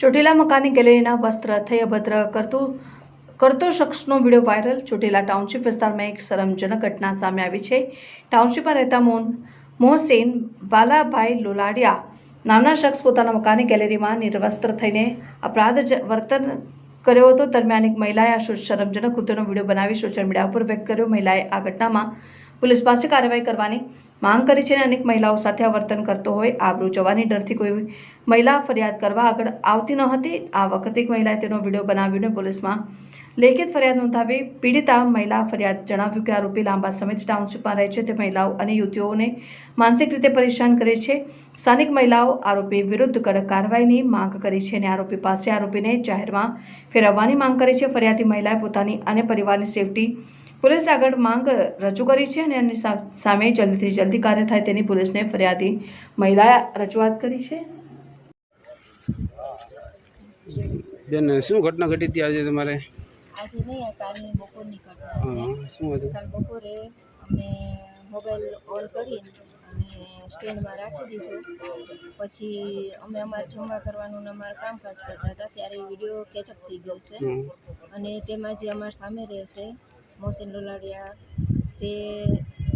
ચોટીલા મકાની ગેલેરીના વસ્ત્ર, થયભદ્ર કરતું, કરતો શખ્સનો વીડિયો વાયરલ. ચોટીલા ટાઉનશીપ વિસ્તારમાં એક શરમજનક ઘટના સામે આવી છે. ટાઉનશીપમાં રહેતા મોહન મોહસેન બાલાભાઈ લોલાડિયા નામના શખ્સ પોતાના મકાનની ગેલેરીમાં નિર્વસ્ત્ર થઈને અપરાધ વર્તન કર્યો હતો. દરમિયાન એક મહિલાએ આ શરમજનક કૃત્યનો વીડિયો બનાવી સોશિયલ મીડિયા ઉપર વ્યક્ત કર્યો. મહિલાએ આ ઘટનામાં પોલીસ પાસે કાર્યવાહી કરવાની માંગ કરી છે અને અનેક મહિલાઓ સાથે આ વર્તન કરતો હોય આબરૂ જવાની ડરથી કોઈ મહિલા ફરિયાદ કરવા આગળ આવતી ન હતી. આ વખતે એક મહિલાએ તેનો વીડિયો બનાવ્યો પોલીસમાં લેખિત ફરિયાદ નોંધાવી પીડિતા મહિલા ફરિયાદ જણાવ્યું કે આરોપી લાંબા સમયથી ટાઉનશીપમાં રહે છે. તે મહિલાઓ અને યુવતીઓને માનસિક રીતે પરેશાન કરે છે. સ્થાનિક મહિલાઓ આરોપી વિરુદ્ધ કડક કાર્યવાહીની માંગ કરી છે અને આરોપી પાસે આરોપીને જાહેરમાં ફેરવવાની માંગ કરી છે. ફરિયાદી મહિલાએ પોતાની અને પરિવારની સેફટી પોલીસ આગળ માંગ રજૂ કરી છે અને એની સા- સામે જલ્દીથી જલ્દી કાર્ય થાય તેની પોલીસને ફરિયાદી મહિલાએ રજૂઆત કરી છે. બેન શું ઘટના ઘટી હતી આજે તમારે? આજે નહીં આ કાલની બપોરની ઘટના છે. શું હતું? કાલ બપોરે અમે મોબાઈલ ઓન કરી અને સ્ટેન્ડમાં રાખી દીધો. પછી અમે અમારે જમવા કરવાનું ને અમારે કામકાજ કરતા હતા ત્યારે વીડિયો કેચઅપ થઈ ગયો છે. અને તેમાં જે અમારા સામે રહે છે મોહસિન લોલાડિયા. તે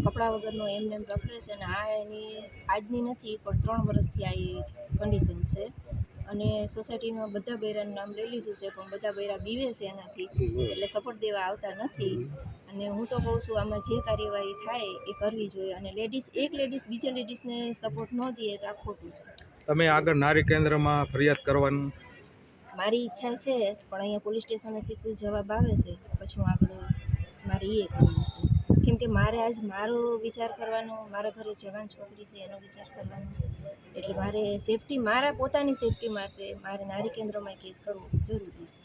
કપડાં વગરનો એમને એમ રખડે છે અને આ એની આજની નથી પણ ત્રણ વર્ષથી આ એ કન્ડિશન છે. અને સોસાયટીમાં બધા બૈરાનું નામ લઈ લીધું છે પણ બધા બૈરા બીવે છે એનાથી. એટલે સપોર્ટ દેવા આવતા નથી. અને હું તો કહું છું આમાં જે કાર્યવાહી થાય એ કરવી જોઈએ. અને લેડીઝ એક લેડીઝ બીજા લેડીઝને સપોર્ટ ન દે તો આ ખોટું છે. તમે આગળ નારી કેન્દ્રમાં ફરિયાદ કરવાનું? મારી ઈચ્છા છે પણ અહીંયા પોલીસ સ્ટેશનેથી શું જવાબ આવે છે? પછી હું આગળ મારે એ કરવું છે. કેમ કે મારે આજ મારો વિચાર કરવાનો, મારા ઘરે જવાન છોકરી છે એનો વિચાર કરવાનો. એટલે મારે સેફટી મારા પોતાની સેફટી માટે મારે નારી કેન્દ્રમાં કેસ કરવો જરૂરી છે.